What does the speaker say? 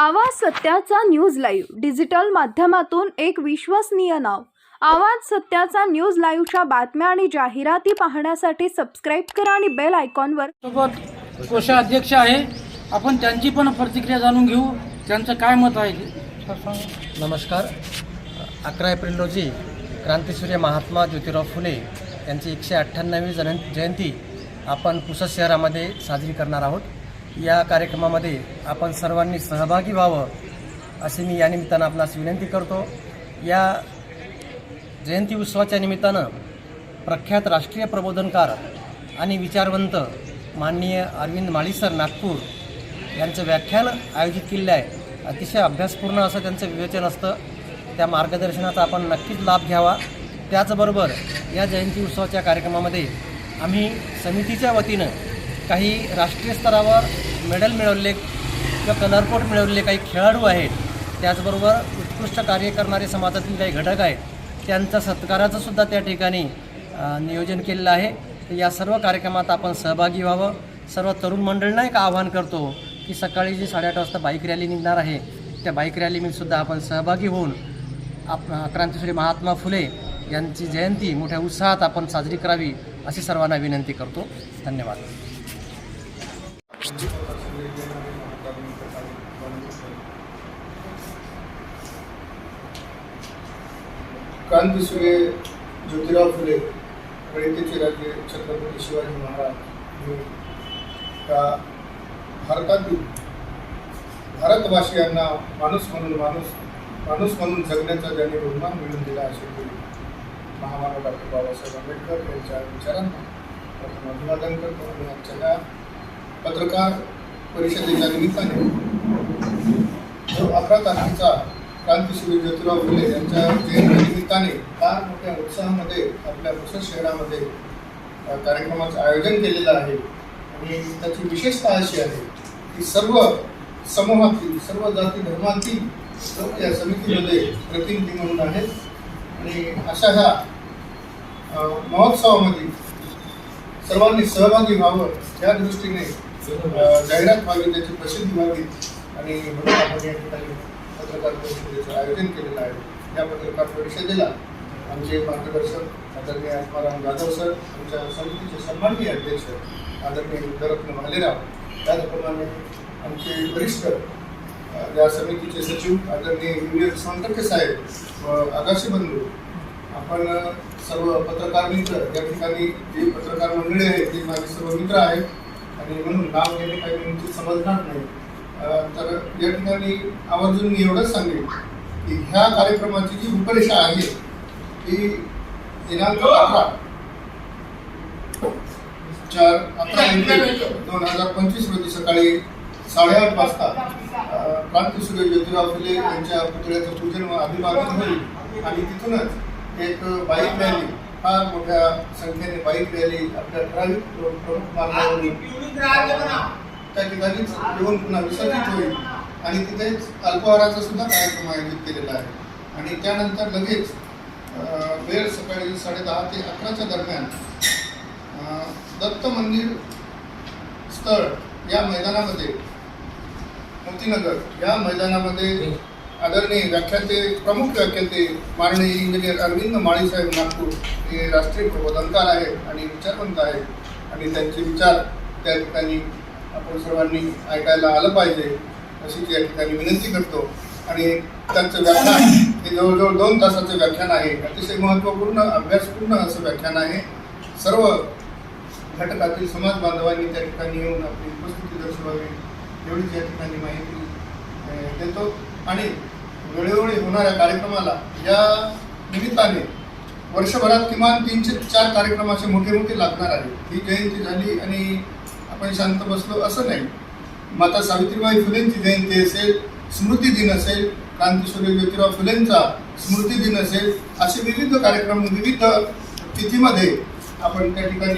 आवाज सत्याचा news live. Digital माध्यमातून एक विश्वसनीय नाव. आवाज सत्याचा न्यूज लाईव्हच्या बातम्या आणि जाहिराती पाहण्यासाठी सबस्क्राईब करा आणि बेल आयकॉनवर सोबत कोषाध्यक्ष आहे. आपण त्यांची पण प्रतिक्रिया जाणून घेऊ. त्यांचं काय मत आहे. नमस्कार. अकरा एप्रिल रोजी क्रांतीसूर्य महात्मा ज्योतिराव फुले यांची एकशे अठ्ठ्याण्णवी जन जयंती आपण पुसद शहरामध्ये साजरी करणार आहोत. या कार्यक्रमामध्ये आपण सर्वांनी सहभागी व्हावं अशी मी या निमित्तानं आपणास विनंती करतो. या जयंती उत्सवाच्या निमित्तानं प्रख्यात राष्ट्रीय प्रबोधनकार आणि विचारवंत माननीय अरविंद माळीसर नागपूर यांचं व्याख्यान आयोजित केलेलं आहे. अतिशय अभ्यासपूर्ण असं त्यांचं विवेचन असतं. त्या मार्गदर्शनाचा आपण नक्कीच लाभ घ्यावा. त्याचबरोबर या जयंती उत्सवाच्या कार्यक्रमामध्ये आम्ही समितीच्या वतीनं काही राष्ट्रीय स्तरावर मेडल मिळवले किंवा कलरकोट मिळवलेले काही खेळाडू आहेत त्याचबरोबर उत्कृष्ट कार्य करणारे समाजातील काही घटक आहेत त्यांचा सत्काराचं सुद्धा त्या ठिकाणी नियोजन केलेलं आहे. या सर्व कार्यक्रमात आपण सहभागी व्हावं. सर्व तरुण मंडळींना एक आवाहन करतो की सकाळी जी साडेआठ वाजता बाईक रॅली निघणार आहे त्या बाईक रॅलीमध्ये सुद्धा आपण सहभागी होऊन आप क्रांतीसूर्य महात्मा फुले यांची जयंती मोठ्या उत्साहात आपण साजरी करावी अशी सर्वांना विनंती करतो. धन्यवाद. क्रांतीसूर्य ज्योतिराव फुले गणितेचे राज्य छत्रपती शिवाजी महाराज हे त्या भारतातील भारतवासियांना माणूस म्हणून माणूस माणूस म्हणून जगण्याचा ज्यांनी बहुमान मिळून दिला असे तरी महामानव डॉक्टर बाबासाहेब आंबेडकर यांच्या विचारांना प्रथम अभिवादन करतो आणि आजच्या पत्रकार परिषदेच्या निमित्ताने जो अकरा तारखेचा क्रांतीशिवीर ज्योतिराव फुले यांच्या जयंतीनिमित्ताने फार मोठ्या उत्साहामध्ये आपल्या पुसद शहरामध्ये कार्यक्रमाचं आयोजन केलेलं आहे. आणि त्याची विशेषता अशी आहे की सर्व समूहातील सर्व जाती धर्मातील लोक या समितीमध्ये प्रतिनिधी म्हणून आहेत. आणि अशा ह्या महोत्सवामध्ये सर्वांनी सहभागी व्हावं या दृष्टीने जाहिरात व्हावी त्याची प्रसिद्धी व्हावी आणि म्हणून आपण या ठिकाणी पत्रकार परिषदेचं आयोजन केलेलं आहे. या पत्रकार परिषदेला आमचे मार्गदर्शक आदरणीय आत्माराम जाधव सर आमच्या समितीचे सन्माननीय अध्यक्ष आदरणीय युद्धरत्न भालेराव त्याचप्रमाणे आमचे वरिष्ठ या समितीचे सचिव आदरणीय युनियन सोनटक्के साहेब व आगाशी बंधू आपण सर्व पत्रकार मित्र या ठिकाणी जे पत्रकार मंडळी आहेत ते माझे सर्व मित्र आहेत. आणि म्हणून नाव घेणे काही निश्चित समजणार नाही. तर या ठिकाणी आवर्जून मी एवढंच सांगेन की ह्या कार्यक्रमाची जी रूपरेषा आहे ती दिनांक अकरा चार अकरा एप्रिल दोन हजार पंचवीस रोजी सकाळी साडेआठ वाजता अ, क्रांतीसूर्य ज्योतिराव फुले यांच्या पुतळ्याचं पूजन व अभिवादन होईल. आणि तिथूनच एक बाईक रॅली फार मोठ्या संख्येने बाईक रॅली आपल्या ठराविक प्रमुख मार्गावरून त्या ठिकाणीच येऊन पुन्हा विसर्जित होईल. आणि तिथेच अल्पहाराचा सुद्धा कार्यक्रम आयोजित केलेला आहे. आणि त्यानंतर लगेच अ, वेळ सकाळी साडेदहा ते अकराच्या दरम्यान अ, दत्त मंदिर स्थळ या मैदानामध्ये मोतीनगर या मैदानामध्ये आदरणीय व्याख्याते प्रमुख व्याख्याते माननीय इंजिनियर अरविंद माळीसाहेब नागपूर हे राष्ट्रीय प्रबोधनकार आहेत आणि विचारवंत आहेत. आणि त्यांचे विचार त्या ठिकाणी आपण सर्वांनी ऐकायला आलं पाहिजे अशी या ठिकाणी विनंती करतो. आणि त्यांचं व्याख्यान हे जवळजवळ दोन तासाचं व्याख्यान आहे. अतिशय महत्त्वपूर्ण अभ्यासपूर्ण असं व्याख्यान आहे. सर्व घटकातील समाज बांधवांनी त्या ठिकाणी येऊन आपली उपस्थिती दर्शवावी एवढीच या ठिकाणी माहिती देतो. आणि वेळोवेळी होणाऱ्या कार्यक्रमाला या निमित्ताने वर्षभरात किमान तीनशे चार कार्यक्रम असे मोठे मोठे लागणार आहेत. ही जयंती झाली आणि आपण शांत बसलो असं नाही. माता सावित्रीबाई फुलेंची जयंती असेल स्मृती दिन असेल क्रांतीसूर्य ज्योतिराव फुलेंचा स्मृती दिन असेल असे विविध कार्यक्रम विविध तिथीमध्ये आपण त्या ठिकाणी